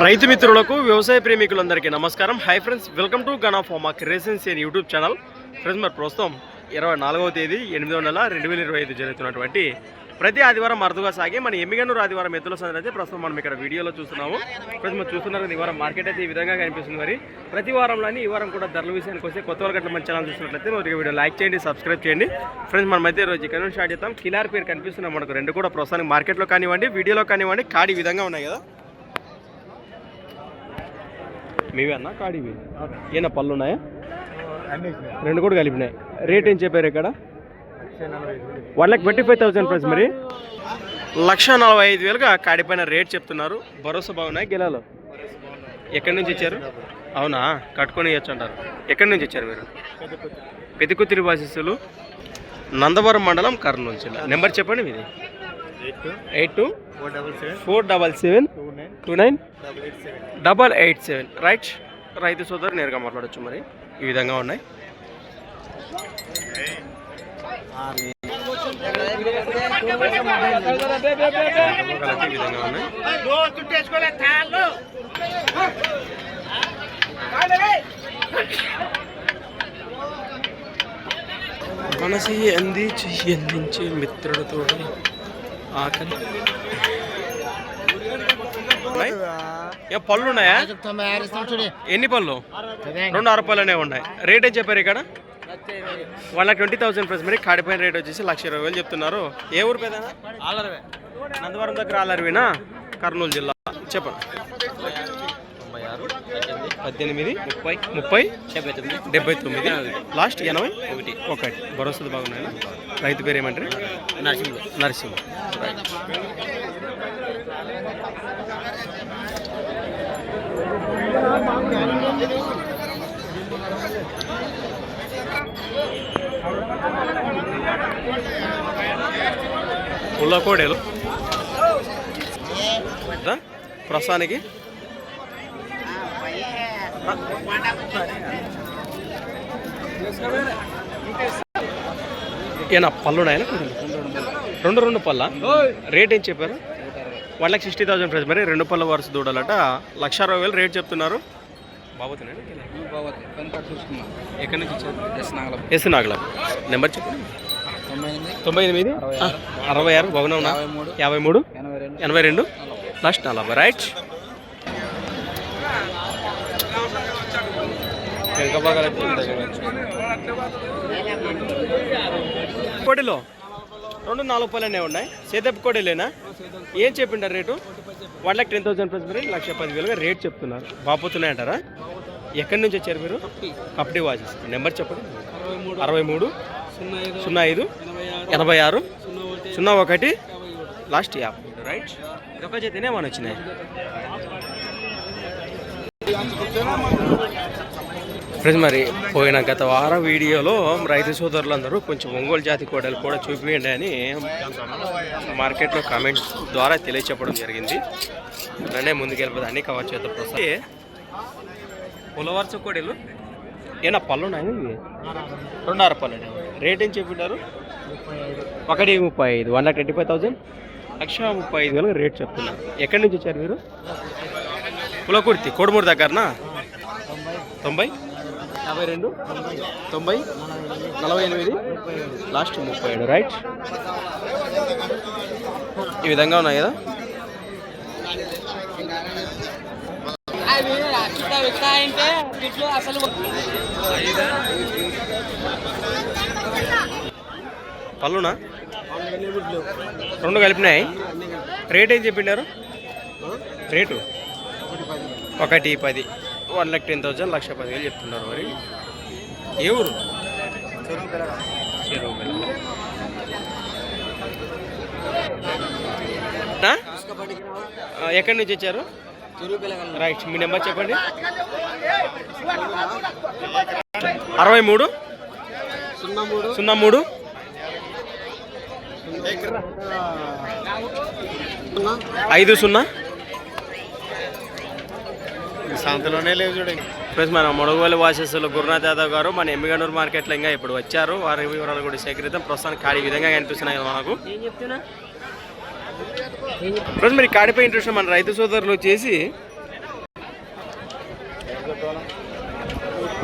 రైతు మిత్రులకు వ్యవసాయ ప్రేమికులందరికీ నమస్కారం. Hi friends welcome to gun of మా క్రియేషన్స్ అని యూట్యూబ్ ఛానల్ ఫ్రెండ్స్ మరి ప్రస్తుతం ఇరవై నాలుగవ తేదీ ఎనిమిదవ నెల రెండు వేల ఇరవై ఐదు జరుగుతున్నటువంటి ప్రతి ఆదివారం అరుదుగా సాగి మన ఎమ్మిగనూరు ఆదివారం ఎత్తుల సందర్ అయితే ప్రస్తుతం మనం ఇక్కడ వీడియోలో చూస్తున్నాము. ఫ్రెండ్స్ మనం చూస్తున్నారు ఈ వారం మార్కెట్ అయితే ఈ విధంగా కనిపిస్తుంది మరి. ప్రతి వారంలోని ఈ వారం కూడా ధరల విషయానికి వస్తే కొత్త వాళ్ళ గట్ల మన ఛానల్ చూసినట్లయితే మొదటి వీడియో లైక్ చేయండి సబ్స్క్రైబ్ చేయండి. ఫ్రెండ్స్ మనం అయితే రోజు ఇక్కడ నుంచి స్టార్ట్ చేస్తాం కిలార్ పేరు కనిపిస్తున్నాం మనకు రెండు కూడా ప్రస్తుతానికి మార్కెట్లో కానివ్వండి వీడియోలో కానివ్వండి కాడి విధంగా ఉన్నాయి కదా. మీవే అన్న? కాడివి ఏనా పళ్ళు ఉన్నాయా? రెండు కూడా కలిపినాయి. రేట్ ఏం చెప్పారు ఇక్కడ? One lakh twenty five thousand price మరి. లక్ష నలభై ఐదు వేలుగా కాడిపైన రేట్ చెప్తున్నారు. భరోసా బాగున్నాయి గెలాలో? ఎక్కడి నుంచి ఇచ్చారు అవునా? కట్టుకొని ఇవ్వచ్చు అంటారు. ఎక్కడి నుంచి ఇచ్చారు మీరు? పెద్దకుత్తిరి వాసిస్తులు. నందవరం మండలం కర్నూలు జిల్లా. నెంబర్ చెప్పండి మీది. Eight two four double seven two nine double eight seven right. రైతు సోదరు నేరుగా మాట్లాడొచ్చు మరి. ఈ విధంగా ఉన్నాయి. ఈ విధంగా ఉన్నాయి మనసి అంది చెయ్యి అందించే మిత్రుడితో? ఏ పళ్ళు ఉన్నాయా? ఎన్ని పళ్ళు? రెండు ఆరు పళ్ళు అనేవి ఉన్నాయి. రేట్ ఏం చెప్పారు ఇక్కడ? One lakh twenty thousand plus మరి కాడిపోయిన రేట్ వచ్చేసి లక్ష ఇరవై వేలు చెప్తున్నారు. ఏ ఊరు పేద ఆలరవే. నందవరం దగ్గర ఆలరవేనా? కర్నూలు జిల్లా. చెప్పండి. పద్దెనిమిది ముప్పై ముప్పై డెబ్బై తొమ్మిది డెబ్బై తొమ్మిది లాస్ట్ ఎనభై ఒకటి. ఒకటి భరోసా బాగున్నాయి? రైతు పేరు ఏమంటారు? నరసింహ నరసింహ పుల్ల కోడేలు ప్రస్తుతానికి ఏనా పళ్ళు ఉన్నాయన రెండు రెండు పళ్ళ? రేట్ ఏం చెప్పారు? One lakh sixty thousand price మరి రెండు పళ్ళ వరుస దూడలట. లక్ష అరవై వేలు రేట్ చెప్తున్నారు. బాబోతున్నాయి ఎక్కడి నుంచి ఇచ్చారు ఎస్ నాగల నెంబర్ చెప్పండి తొంభై ఎనిమిది. అరవై ఆరు. బాగున్నా యాభై మూడు. ఎనభై రెండు. లాస్ట్ నలభై. రైట్. కోడిలో రెండు నాలుగు పళ్ళనే ఉన్నాయి. సేదపు కోడిలేనా? ఏం చెప్పింటారు rate? One lakh ten thousand plus మీరు లక్ష పదివేలుగా రేట్ చెప్తున్నారు. బాపోతున్నాయంటారా ఎక్కడి నుంచి వచ్చారు మీరు? కప్టీ వాచెస్ నెంబర్ చెప్పండి. అరవై మూడు. సున్నా ఐదు ఎనభై ఆరు సున్నా ఒకటి లాస్ట్ యాభై మూడు రైట్ ఇదొక చేతనే మన వచ్చినాయి. ఫ్రెండ్స్ మరి పోయిన గత వారం వీడియోలో రైతు సోదరులందరూ కొంచెం ఒంగోలు జాతి కోడలు కూడా చూపియండి అని మార్కెట్లో కామెంట్స్ ద్వారా తెలియచెప్పడం జరిగింది. అలానే ముందుకెళ్ళిపోతే అన్ని కవర్ చేద్దాం ప్రస్తుతం పులవర్చ కోడలు? ఏనా పళ్ళు ఉన్నాయి ఇవి? రెండున్నర పళ్ళు రేట్ ఏం చెప్పినారు? ఒకటి ముప్పై ఐదు one lakh twenty five thousand? లక్ష ముప్పై ఐదు వేలు రేట్ చెప్తున్నారు ఎక్కడి నుంచి వచ్చారు మీరు? పులకుర్తి కోడుమూరు దగ్గరనా? తొంభై? యాభై రెండు తొంభై నలభై ఎనిమిది లాస్ట్ ముప్పై ఏడు రైట్? ఈ విధంగా ఉన్నాయి కదా? పళ్ళునా? రెండు కలిపినాయి. రేట్ ఏం చెప్పిండారు? రేటు? ఒకటి పది. వన్ లాక్ టెన్ థౌసండ్ లక్ష పదివేలు చెప్తున్నారు మరి. ఏ ఊరు? చెరువు ఎక్కడి నుంచి వచ్చారు? రైట్ మీ నెంబర్ చెప్పండి. అరవై మూడు? సున్నా మూడు. ఐదు సున్నా? సంతలోనే లేవు చూడండి ప్లస్ మన మొడగోలు వాసేసులు గురునాథ్ యాదవ్ గారు మన ఎమ్మిగనూరు మార్కెట్లో ఇంకా ఇప్పుడు వచ్చారు. వారి వివరాలు కూడా సేకరిద్దాం. ప్రస్తుతానికి ఖాళీ విధంగా కనిపిస్తున్నాయి మనకు మాకు. చెప్తున్నా? మీరు కాడిపై ఇంట్రెస్ట్ మన రైతు సోదరులు వచ్చేసి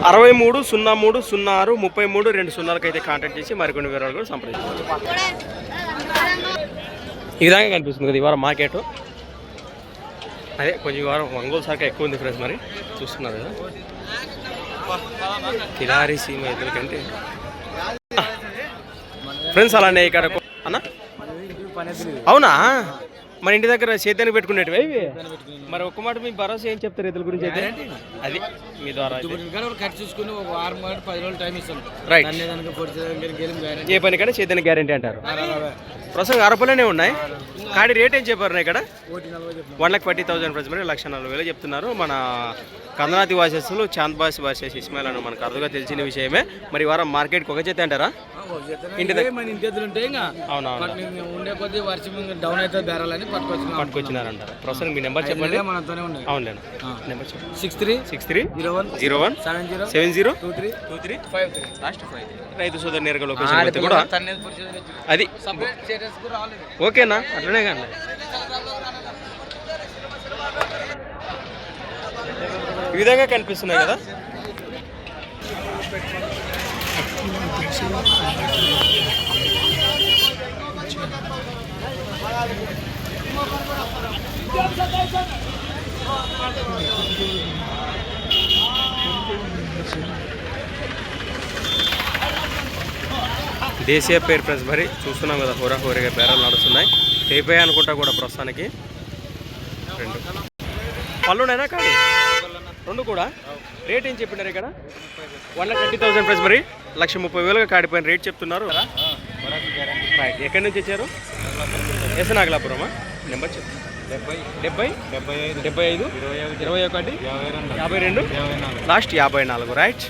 అరవై మూడు సున్నా మూడు సున్నా ఆరు ముప్పై మూడు రెండు సున్నాలకు అయితే కాంటాక్ట్ చేసి మరికొన్ని వివరాలు కూడా సంప్రదించారు ఈ విధంగా కనిపిస్తుంది కదా ఇవాళ మార్కెట్ అదే కొంచెం వారం ఒంగోలు శాఖ ఎక్కువ ఉంది ఫ్రెండ్స్ మరి. చూస్తున్నారు కదా. కిలారి సీమ ఎద్దుల కంటే. ఫ్రెండ్స్ అలానే ఇక్కడ అన్న? అవునా? మన ఇంటి దగ్గర చేతానికి పెట్టుకునేటివి ఇవి? మరి ఒక్క మాట మీ భరోసా ఏం చెప్తారు ఎద్దుల గురించి అయితే? అది మీ ద్వారా. కట్ చూసుకుని ఒక వారం కానీ పది రోజులు టైం ఇస్తాం. రైట్ ఏ పని కానీ చేతానికి గ్యారంటీ అంటారు ప్రస్తుతం అరపలోనే ఉన్నాయి. కాడి రేట్ ఏం చెప్పారు ఇక్కడ? One lakh forty thousand price మరి లక్ష నలభై వేలు చెప్తున్నారు. మన కందనాతి వాసెస్లు చాంద్బాస్ వాసెస్ ఇస్మాయిల్ అని మనకు అరుదుగా తెలిసిన విషయమే. మరి వారం మార్కెట్కి ఒక చేతి అంటారా? ఇంటి దగ్గర మన ఇంటి ఉంటే ఇంకా ఉండే కొద్దీ వర్షం డౌన్ అయితే బేరాలని పట్టుకొచ్చినాం పట్టుకొచ్చినారంటారు ప్రస్తుతం మీ నెంబర్ చెప్పండి. మనతోనే ఉన్నాయి అవునులేండి. నెంబర్ చెప్పండి. Six three six three zero one zero one seven zero seven zero two three two three five three last five రైతు సోదరు నేరుగా లొకేషన్ కూడా అది ఓకేనా అట్లనే కానీ ఈ విధంగా కనిపిస్తున్నాయి కదా? దేశీయ పేరు ప్రెస్ మరి చూస్తున్నాం కదా హోరా హోరీగా బేరాలు నడుస్తున్నాయి. అయిపోయాయి అనుకుంటా కూడా ప్రస్తుతానికి. రెండు. పళ్ళునైనా కానీ రెండు కూడా. రేట్ ఏం చెప్పినారు ఇక్కడ? One lakh thirty thousand price మరి. లక్ష ముప్పై వేలుగా కాడిపోయిన రేట్ చెప్తున్నారు. రైట్ ఎక్కడి నుంచి వచ్చారు? ఎస్ నాగలాపురమా? నెంబర్ చెప్పు. డెబ్బై. డెబ్బై? డెబ్బై ఐదు. డెబ్బై ఐదు? ఇరవై ఒకటి ఇరవై ఒకటి? యాభై రెండు. లాస్ట్ యాభై నాలుగు. రైట్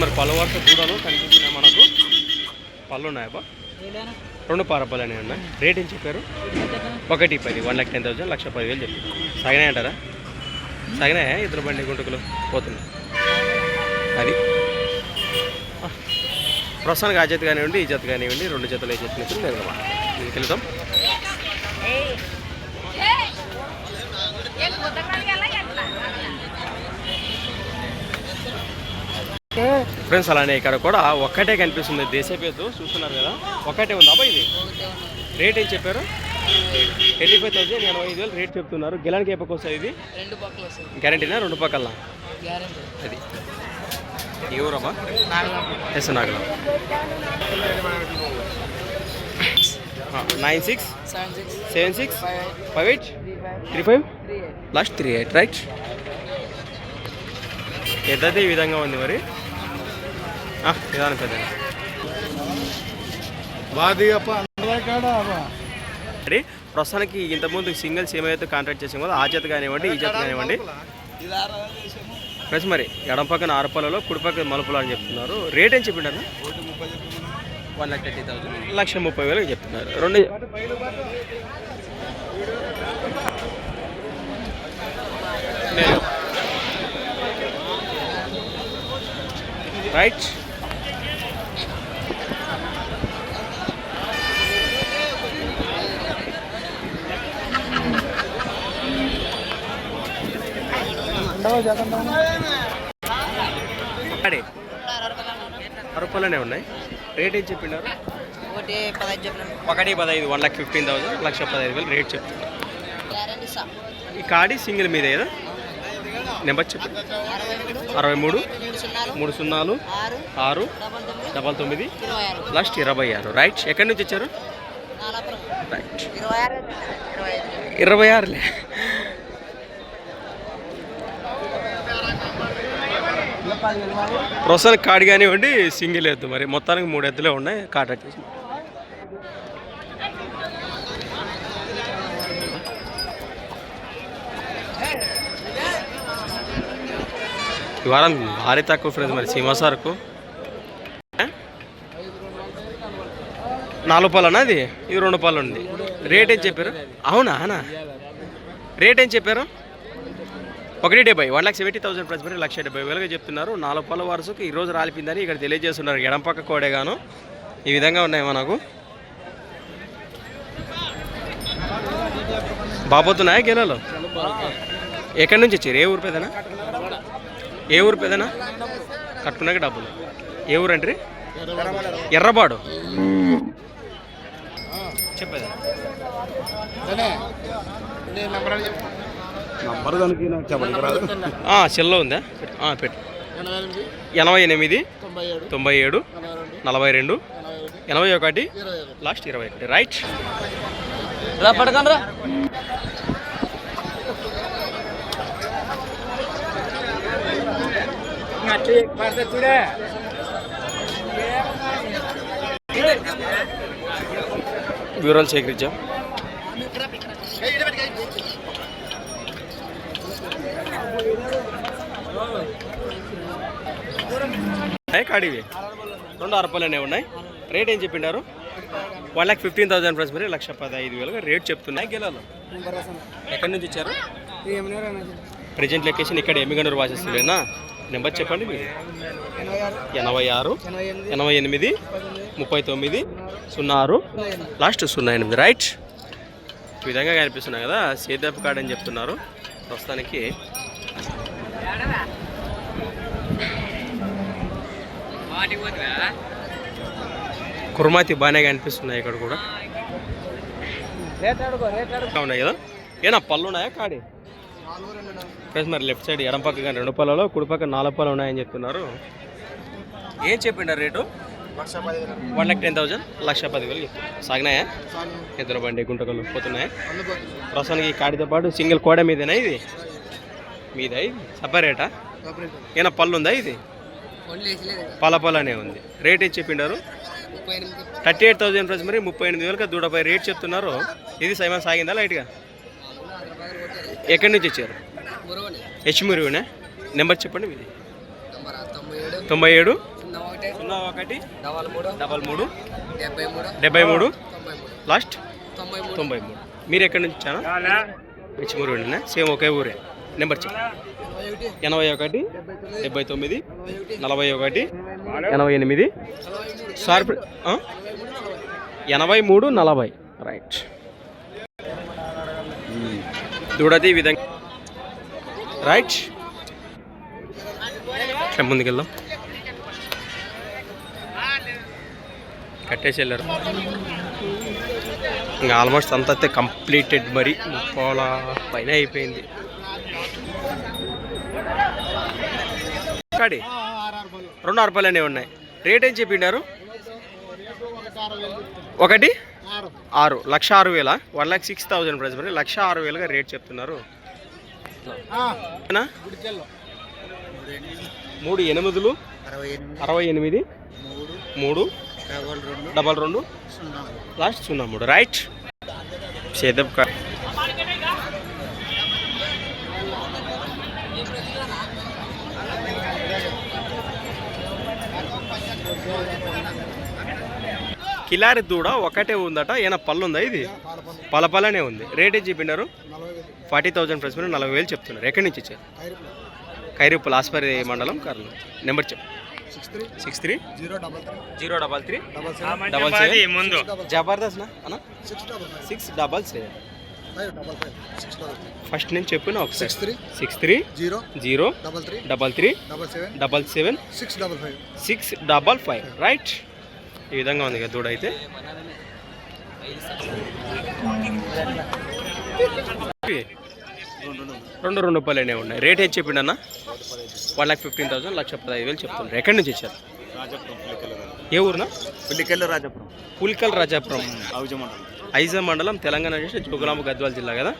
మరి పళ్ళు వరుస దూడలు కనిపిస్తున్నాయి మనకు? పళ్ళు ఉన్నాయా బా? రెండు పారపళ్ళు అనేవి ఉన్నాయి రేట్ ఏం చెప్పారు? ఒకటి పది వన్ లాక్ టెన్ థౌసండ్ లక్ష పదివేలు చెప్పి సాగినాయి అంటారా? సాగినాయా ఇద్దరు బండి గుంటకులు? పోతున్నాయి. అది. ప్రస్తుతానికి ఆ జత కానివ్వండి ఈ జత కానివ్వండి రెండు జతలు ఏ చెప్పినప్పుడు నేను ఇంటికి వెళ్తాం ఫ్రెండ్స్ అలానే ఇక్కడ కూడా ఒక్కటే కనిపిస్తుంది. దేశపేత చూస్తున్నారు కదా? ఒక్కటే ఉంది. అబ్బాయి ఇది రేట్ ఏం చెప్పారు? ఎయిటీ ఫైవ్ థౌసండ్ ఎనభై ఐదు వేలు రేట్ చెప్తున్నారు. గిలానికి ఏ పక్క వస్తుంది ఇది? రెండు పక్కలు వస్తుంది గ్యారంటీనా రెండు పక్కల అది. ఎస్ నాగల nine six seven six five eight three five last three eight right పెద్దది ఈ విధంగా ఉంది మరి. నిదానం పెద్ద. బాదిగప్ప మరి ప్రస్తుతానికి ఇంతకుముందు సింగిల్స్ ఏమైతే కాంట్రాక్ట్ చేసాం కదా ఆ జత కానివ్వండి ఈ జత కానివ్వండి. ప్లస్ మరి ఎడం పక్కన ఆరుపల్లలో కుడి పక్కన మలుపులు అని చెప్తున్నారు. రేట్ ఏం చెప్పిండారు వన్ థర్టీ థౌసండ్. లక్ష ముప్పై వేలకు చెప్తున్నారు. రెండు రైట్ అడే అరపలనే ఉన్నాయి. రేట్ ఏం చెప్పిండారు? ఒకటి పదహైదు వన్ లాక్ ఫిఫ్టీన్ థౌసండ్ లక్ష పదహైదు వేలు రేట్ చెప్తున్నారు ఈ కాడి సింగిల్ మీద కదా? నెంబర్ చెప్పు. అరవై మూడు మూడు సున్నాలు ఆరు డబల్ తొమ్మిది ఇరవై ఆరు లాస్ట్ ఇరవై ఆరు. రైట్ ఎక్కడి నుంచి వచ్చారు? రైట్ ఇరవై ఆరులే. ప్రస్తుతానికి కాడి కానివ్వండి సింగిల్ ఎద్దు మరి. మొత్తానికి మూడు ఎద్దులే ఉన్నాయి కాంటాక్ట్ చేసి ఈ వారం భారీ తక్కువ ఫ్రెండ్స్ మరి సీమా సార్కు. నాలుగు పాలనా అది? ఇది రెండు పాలు ఉంది రేట్ ఏం చెప్పారు? అవునా అనా? రేట్ ఏం చెప్పారు? ఒకటి డెబ్బై one lakh seventy thousand price మరి లక్ష డెబ్బై వేలుగా చెప్తున్నారు. నాలుగు పాల వరుసకు ఈరోజు రాలిపిందని ఇక్కడ తెలియజేస్తున్నారు. ఎడం పక్క కోడేగాను. ఈ విధంగా ఉన్నాయి మనకు బాబోతున్నాయా గెలలు? ఎక్కడి నుంచి వచ్చారు? ఏ ఊరు ఏ ఊరు పెదనా కట్టుకున్నాక డబ్బులు. ఏ ఊరు అంటారు? ఎర్రబాడు. చెప్పేదా. నంబర్ దానికి నాకు చెప్పడానికి రాదు. ఆ, సెల్లో ఉందా? ఆ, పెట్టు. ఎనభై ఎనిమిది. తొంభై ఏడు. నలభై రెండు. ఎనభై ఒకటి. లాస్ట్ ఇరవై ఒకటి. రైట్. రా పడకండి రా వివరాలు సేకరించాం. కాడివి రెండు అరపలనే ఉన్నాయి. రేట్ ఏం చెప్పిండారు? One lakh fifteen thousand friends మరి లక్ష పదహైదు వేలుగా రేట్ చెప్తున్నాయి. గెలాలు. ఎక్కడి నుంచి ఇచ్చారు? ప్రజెంట్ లొకేషన్ ఇక్కడ ఎమ్మిగండూరు వాసిస్తుండేనా నెంబర్ చెప్పండి మీరు ఎనభై ఆరు. ఎనభై ఎనిమిది. ముప్పై తొమ్మిది సున్నా ఆరు. లాస్ట్ సున్నా ఎనిమిది రైట్ ఈ విధంగా కనిపిస్తున్నాయి కదా సేదప్ కార్డ్ అని చెప్తున్నారు. ప్రస్తుతానికి కుర్మాతి బాగానే కనిపిస్తున్నాయి ఇక్కడ కూడా. ఉన్నాయి కదా? ఏనా పళ్ళు ఉన్నాయా కాడి? మరి లెఫ్ట్ సైడ్ ఎడం పక్క కానీ రెండు పళ్ళలో కుడి పక్క నాలుగు పళ్ళు ఉన్నాయని చెప్తున్నారు. ఏం చెప్పిండారు rate? One lakh ten thousand లక్ష పదివేలు సాగినాయా? ఇద్దరు బండి గుంటకలు పోతున్నాయా? ప్రస్తుతానికి ఈ కాడితో పాటు సింగిల్ కోడ మీదేనా ఇది? మీద ఇది? సపరేటా? ఏనా పళ్ళు ఉందా ఇది? పల పలనే ఉంది. రేట్ ఏం చెప్పిండారు? థర్టీ ఎయిట్ థౌసండ్ ప్రైస్ మరి ముప్పై ఎనిమిది వేలకు దూడపై రేట్ చెప్తున్నారు. ఇది సైమన్ సాగిందా లైట్గా? ఎక్కడి నుంచి వచ్చారు? మురవని హెచ్మురువునే నెంబర్ చెప్పండి మీది. తొంభై ఏడు. సున్నా ఒకటి. డబల్ మూడు. డబల్ మూడు. డెబ్బై మూడు. లాస్ట్ తొంభై మూడు. మీరు ఎక్కడి నుంచి వచ్చానా హెచ్మురువునేనా సేమ్ ఒకే ఊరే. నెంబర్ చెప్పండి. ఎనభై ఒకటి డెబ్బై తొమ్మిది నలభై ఒకటి. ఎనభై ఎనిమిది. సార్? ఎనభై మూడు నలభై. రైట్ దూడది ఈ విధంగా. రైట్ ఇట్లా ముందుకెళ్దాం. కట్టేసి వెళ్ళారు ఇంకా ఆల్మోస్ట్ అంతా అయితే కంప్లీటెడ్ మరి. ముప్పాల పైన అయిపోయింది. కాడి? రెండు రూపాయలు అనేవి ఉన్నాయి. రేట్ ఏం చెప్పిండారు? ఒకటి? ఆరు. లక్ష ఆరు వేల? One lakh six thousand price మరి. లక్ష ఆరు వేలుగా రేట్ చెప్తున్నారు? మూడు ఎనిమిదిలు. అరవై ఎనిమిది. మూడు. డబల్ రెండు. లాస్ట్ సున్నా మూడు. రైట్. సేదప్ కా. కిలారి దూడ ఒకటే ఉందట ఏమైనా పళ్ళు ఉందా ఇది పల పలనే ఉంది. రేట్ ఏం చెప్పినారు? ఫార్టీ థౌసండ్ ప్రైస్ మీద నలభై వేలు చెప్తున్నారు. ఎక్కడి నుంచి ఇచ్చారు ఖైరూపుల్ ఆస్పరి మండలం కర్నూలు. నెంబర్ చెప్పు. Six three. Six three. Zero double three. Zero double three. Double seven. Double seven. ముందు. జబర్దస్త్ అన్న? Six double seven. ఫస్ట్ నేను చెప్పిన ఒకసారి. Six three. Six three. Zero. Zero. Double three. Double three. Double seven. Double seven. Six double five. Six double five. Right. ఈ విధంగా ఉంది కదా దూడ అయితే. రెండు రెండు రూపాయలనే ఉన్నాయి. రేట్ ఏం చెప్పిండు అన్న? వన్ లాక్ ఫిఫ్టీన్ థౌసండ్ లక్ష పదహైదు వేలు చెప్తున్నారు. ఎక్కడి నుంచి ఇచ్చారు ఏ ఊరునా? పిల్లికెళ్ళి రాజపురం. పుల్కల్ రాజాపురం. ఐజా మండలం తెలంగాణ చేసి జోగులాంబ గద్వాల జిల్లా కదా?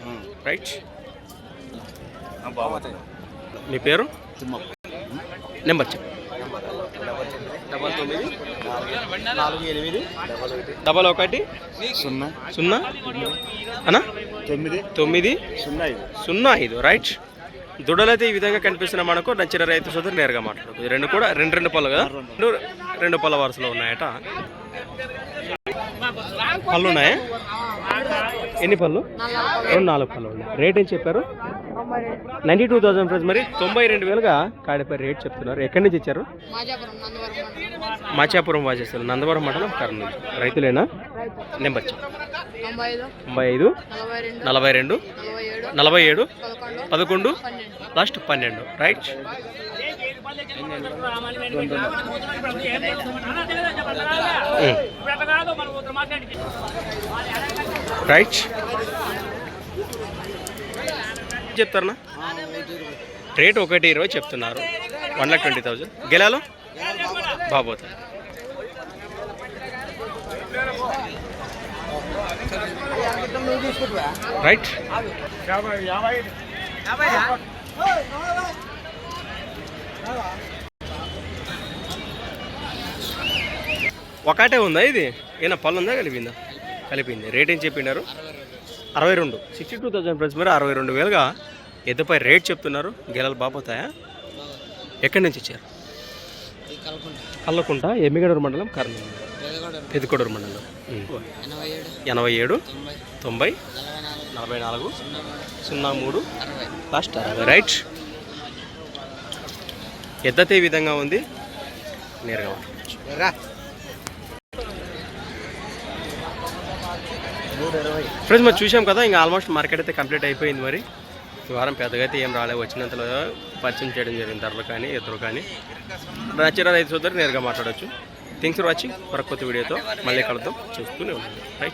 రైట్ మీ పేరు? నెంబర్ చెప్పు. డబల్ తొమ్మిది నాలుగు ఎనిమిది. డబల్ ఒకటి. సున్నా. సున్నా. అన్నా? తొమ్మిది. తొమ్మిది. సున్నా ఐదు. సున్నా ఐదు రైట్ దుడలు అయితే ఈ విధంగా కనిపిస్తున్న మనకు. నచ్చిన రైతు సోదరు నేరుగా మాట్లాడుకో రెండు కూడా రెండు రెండు పళ్ళు కదా? రెండు రెండు పళ్ళ వరుసలో ఉన్నాయట. పళ్ళు ఉన్నాయా? ఎన్ని పళ్ళు? రెండు నాలుగు పళ్ళు ఉన్నాయి. రేట్ ఏం చెప్పారు? నైంటీ టూ థౌసండ్ ప్రైస్ మరి తొంభై రెండు వేలుగా కాడిపై రేట్ చెప్తున్నారు. ఎక్కడి నుంచి ఇచ్చారు? మాచాపురం వాచేస్తారు. నందవరం మండలం కర్నూలు రైతులేనా? నెంబర్ తొంభై ఐదు. నలభై రెండు. నలభై ఏడు. పదకొండు. లాస్ట్ పన్నెండు. రైట్? రైట్? చెప్తారనా? రేట్ ఒకటి ఇరవై చెప్తున్నారు. One lakh twenty thousand. గెలాలో? బాబోతా రైట్. ఒకటే ఉందా ఇది? ఏనా పళ్ళు ఉందా కలిపిందా? కలిపింది. రేట్ ఏం చెప్పినారు? అరవై రెండు. సిక్స్టీ టూ థౌసండ్ ప్రైస్ మీరు అరవై రెండు వేలుగా ఎద్దుపై రేట్ చెప్తున్నారు. గెలలు బాబోతాయా? ఎక్కడి నుంచి ఇచ్చారు? కల్లకుంట ఎమ్మిగడూరు మండలం కర్నూలు. పెదకొడూరు మండలం. ఎనభై ఏడు. తొంభై. నలభై నాలుగు సున్నా మూడు లాస్ట్ అరవై. రైట్. ఎద్దతే ఈ విధంగా ఉంది. నేరుగా. ఫ్రెండ్స్ మరి చూసాం కదా ఇంకా ఆల్మోస్ట్ మార్కెట్ అయితే కంప్లీట్ అయిపోయింది మరి. ఈ వారం పెద్దగా అయితే ఏం రాలేదు. వచ్చినంతలో పరిచయం చేయడం జరిగింది ధరలు కానీ ఎదురు కానీ. నచ్చిన రైతు సోదరు నేరుగా మాట్లాడవచ్చు థింగ్స్ ఫర్ వాచింగ్ మరొక కొత్త వీడియోతో మళ్ళీ కలుద్దాం. చూస్తూనే ఉంటుంది రైట్